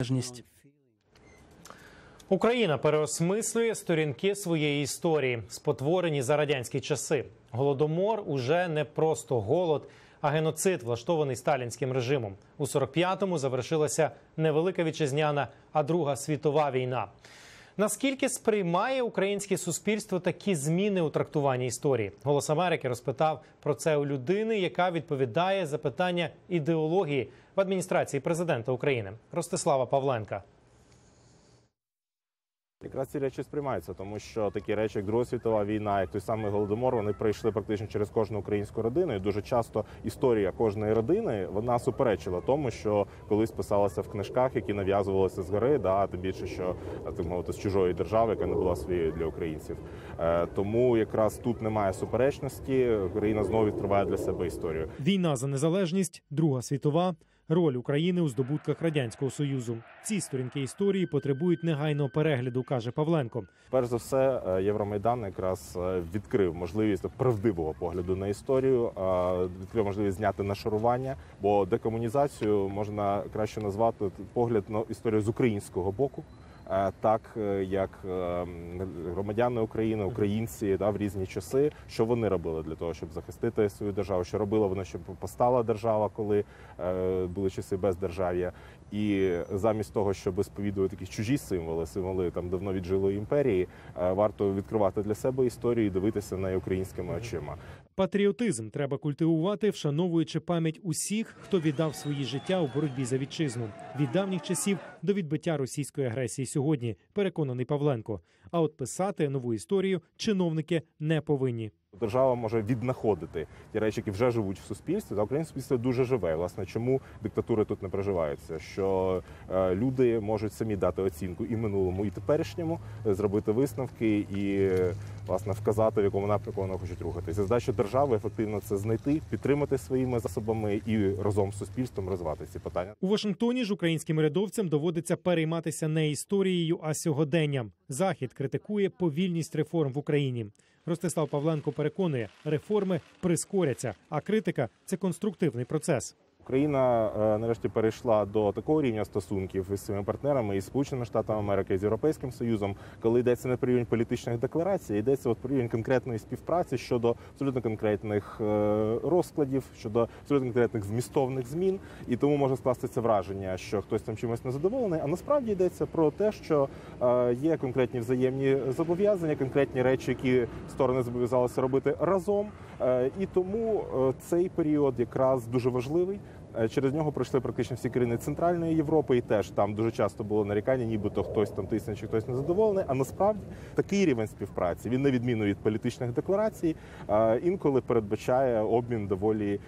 незалежність. Україна переосмислює сторінки своєї історії, спотворені за радянські часи. Голодомор уже не просто голод, а геноцид, влаштований сталінським режимом. У 45-му завершилася невелика вітчизняна, а друга світова війна. Наскільки сприймає українське суспільство такі зміни у трактуванні історії? Голос Америки розпитав про це у людини, яка відповідає за питання ідеології в адміністрації президента України Ростислава Павленка. Якраз ці речі сприймаються, тому що такі речі, як Друга світова війна, як той самий голодомор, вони пройшли практично через кожну українську родину. І дуже часто історія кожної родини вона суперечила тому, що колись писалося в книжках, які нав'язувалися згори, да, тим більше, що так мовити з чужої держави, яка не була своєю для українців. Е, тому якраз тут немає суперечності. Україна знову відкриває для себе історію. Війна за незалежність, Друга світова, роль України у здобутках радянського союзу. Ці сторінки історії потребують негайного перегляду, каже Павленко. Перш за все, е, Євромайдан якраз е, відкрив можливість правдивого погляду на історію, е, відкрив можливість зняти нашарування, бо декомунізацію можна краще назвати погляд на історію з українського боку. Е, Так е, як е, громадяни України, українці да, в різні часи, що вони робили для того, щоб захистити свою державу, що робила вони, щоб постала держава, коли були часи бездержав'я. І замість того, щоб сповідувати якісь чужі символи, символи там давно віджилої імперії, варто відкривати для себе історію і дивитися на українськими очима. Патріотизм треба культивувати, вшановуючи пам'ять усіх, хто віддав свої життя у боротьбі за вітчизну від давніх часів до відбиття російської агресії сьогодні. Переконаний Павленко. А от писати нову історію чиновники не повинні. Держава може віднаходити ті речі, які вже живуть в суспільстві. Та українське суспільство дуже живе. Власне, чому диктатури тут не проживаються? Що е, люди можуть самі дати оцінку і минулому, і теперішньому, е, зробити висновки і власне вказати, в якому напрямку вони хочуть рухатися. Задача держави ефективно це знайти, підтримати своїми засобами і разом з суспільством розвивати ці питання. У Вашингтоні ж українським урядовцям доводиться перейматися не історією, а сьогоденням. Захід критикує повільність реформ в Україні. Ростислав Павленко переконує, реформи прискоряться, а критика це конструктивний процес. Україна е, нарешті перейшла до такого рівня стосунків із своїми партнерами із Сполученими Штатами Америки, з Європейським Союзом, коли йдеться не про рівень політичних декларацій, йдеться от про рівень конкретної співпраці щодо абсолютно конкретних е, розкладів, щодо абсолютно конкретних змістовних змін. І тому може скластися враження, що хтось там чимось незадоволений. А насправді йдеться про те, що е, є конкретні взаємні зобов'язання, конкретні речі, які сторони зобов'язалися робити разом. І тому цей період якраз дуже важливий. Е, Через нього пройшли практично всі країни Центральної Європи, і теж там дуже часто було нарікання, нібито хтось там тисне чи хтось незадоволений. А насправді такий рівень співпраці він на відміну від політичних декларацій, е, інколи передбачає обмін доволі.